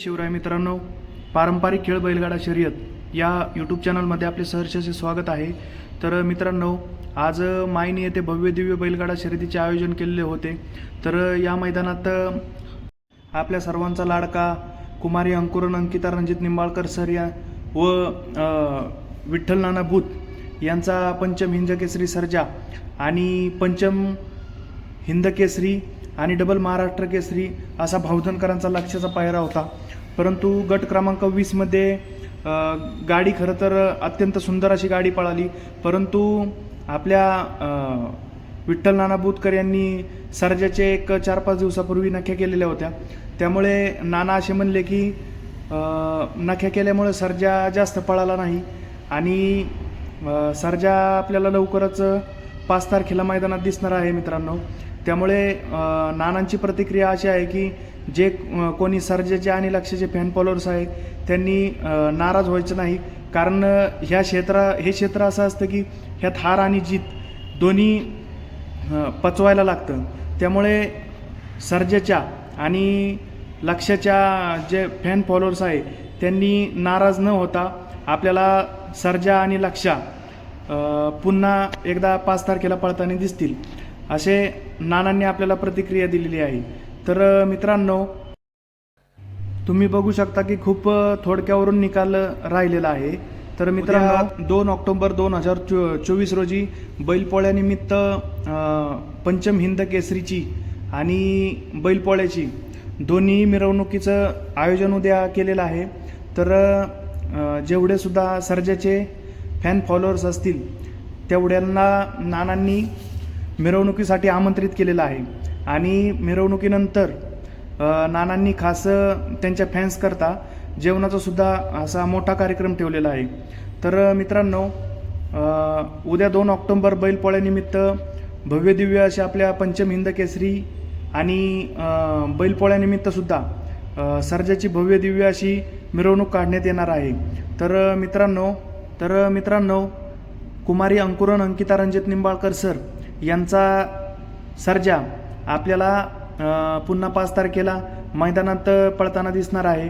शिवराय मित्रांनो पारंपरिक खेळ बैलगाडा शर्यत या यूट्यूब चॅनलमध्ये आपले सहर्षाचे स्वागत आहे. तर मित्रांनो आज मायनी येथे भव्य दिव्य बैलगाडा शर्यतीचे आयोजन केलेले होते. तर या मैदानात आपल्या सर्वांचा लाडका कुमारी अंकुरन अंकिता रणजित निंबाळकर सर या व विठ्ठल नाना भूत यांचा पंचम हिंदकेसरी सर्जा आणि पंचम हिंद केसरी आणि डबल महाराष्ट्र केसरी असा भावधनकरांचा लक्षाचा पायरा होता. परंतु गट क्रमांक वीसमध्ये गाडी खरं तर अत्यंत सुंदर अशी गाडी पळाली. परंतु आपल्या विठ्ठल नाना बुतकर यांनी सर्जाचे एक चार पाच दिवसापूर्वी नख्या केलेल्या होत्या. त्यामुळे नाना असे म्हणले की नख्या केल्यामुळे सर्जा जास्त पळाला नाही आणि सर्जा आपल्याला लवकरच पाच तारखेला मैदानात दिसणार आहे मित्रांनो. त्यामुळे नानांची प्रतिक्रिया अशी आहे की जे कोणी सर्जेचे आणि लक्षाचे फॅन फॉलोअर्स आहेत त्यांनी नाराज व्हायचं नाही. कारण ह्या क्षेत्रा हे क्षेत्र असं असतं की ह्यात हार आणि जीत दोन्ही पचवायला लागतं. त्यामुळे सर्जेच्या आणि लक्षाच्या जे फॅन फॉलोअर्स आहे त्यांनी नाराज न होता आपल्याला सर्जा आणि लक्षा पुन्हा एकदा पाच तारखेला पळताना दिसतील. असे नानांनी आपल्याला प्रतिक्रिया दिलेली आहे. तर मित्रांनो तुम्ही बघू शकता की खूप थोडक्यावरून निकाल राहिलेला आहे. तर मित्रांनो दोन ऑक्टोबर दोन हजार चो चोवीस रोजी बैलपोळ्यानिमित्त पंचम हिंद केसरीची आणि बैलपोळ्याची दोन्ही मिरवणुकीचं आयोजन उद्या केलेलं आहे. तर अ, जेवढे सुद्धा सर्जाचे फॅन फॉलोअर्स असतील तेवढ्यांना नानांनी मिरवणुकीसाठी आमंत्रित केलेलं आहे. आणि मिरवणुकीनंतर नानांनी खास त्यांच्या फॅन्सकरता जेवणाचा सुद्धा असा मोठा कार्यक्रम ठेवलेला आहे. तर मित्रांनो उद्या दोन ऑक्टोंबर बैलपोळ्यानिमित्त भव्यदिव्य अशा आपल्या पंचम हिंद केसरी आणि बैलपोळ्यानिमित्तसुद्धा सर्जाची भव्यदिव्य अशी मिरवणूक काढण्यात येणार आहे. तर मित्रांनो तर मित्रांनो कुमारी अंकुरन अंकिता रणजित निंबाळकर सर यांचा सर्जा आपल्याला पुन्हा पाच तारखेला मैदानात पळताना दिसणार आहे.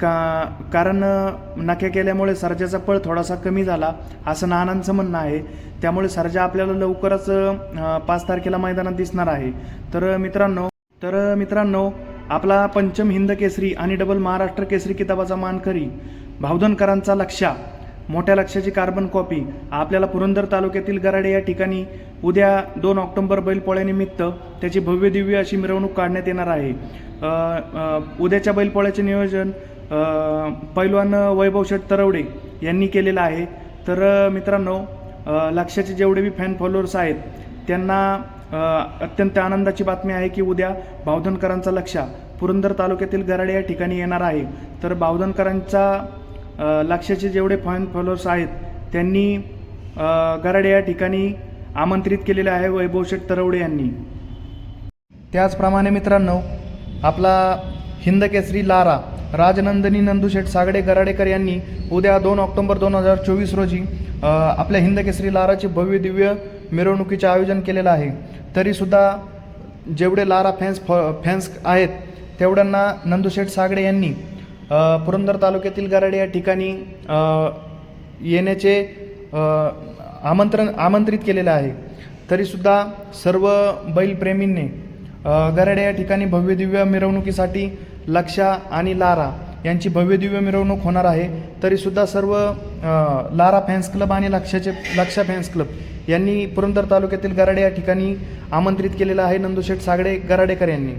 का कारण अ, केल्यामुळे सर्जाचा पळ थोडासा कमी झाला असं नानांचं म्हणणं आहे. त्यामुळे सर्जा आपल्याला लवकरच पाच तारखेला मैदानात दिसणार आहे. तर मित्रांनो तर मित्रांनो आपला पंचम हिंद केसरी आणि डबल महाराष्ट्र केसरी किताबाचा मानकरी भावधनकरांचा लक्षा मोठ्या लक्षाची कार्बन कॉपी आपल्याला पुरंदर तालुक्यातील गराडे या ठिकाणी उद्या दोन ऑक्टोंबर बैलपोळ्यानिमित्त त्याची भव्य दिव्य अशी मिरवणूक काढण्यात येणार आहे. उद्याच्या बैलपोळ्याचे नियोजन पैलवान वैभव शेठ तरवडे यांनी केलेलं आहे. तर मित्रांनो लक्षाचे जेवढे बी फॅन फॉलोअर्स आहेत त्यांना अत्यंत आनंदाची बातमी आहे की उद्या भावधनकरांचा लक्षा पुरंदर तालुक्यातील गराडे या ठिकाणी येणार आहे. तर भावधनकरांचा लक्षाचे जेवढे फॅन फॉलोअर्स आहेत त्यांनी गराडे या ठिकाणी आमंत्रित केलेले आहे वैभवशेठ तरवडे यांनी. त्याचप्रमाणे मित्रांनो आपला हिंद केसरी लारा राजनंदनी नंदुशेठ सागडे गराडेकर यांनी उद्या दोन ऑक्टोबर दोन हजार चोवीस रोजी आपल्या हिंद केसरी लाराचे भव्य दिव्य मिरवणुकीचे आयोजन केलेलं आहे. तरीसुद्धा जेवढे लारा फॅन्स फॉ फॅन्स आहेत तेवढ्यांना नंदुशेठ सागडे यांनी पुरंदर तालुक्यातील गराडे या ठिकाणी येण्याचे आमंत्रण आमंत्रित केलेलं आहे. तरीसुद्धा सर्व बैलप्रेमींनी अ, गराडे या ठिकाणी भव्यदिव्य मिरवणुकीसाठी लक्षा आणि लारा यांची भव्यदिव्य मिरवणूक होणार आहे. तरीसुद्धा सर्व लारा फॅन्स क्लब आणि लक्षाचे लक्षा फॅन्स क्लब यांनी पुरंदर तालुक्यातील गराडे या ठिकाणी आमंत्रित केलेलं आहे. नंदुशेठ सागडे गराडेकर यांनी.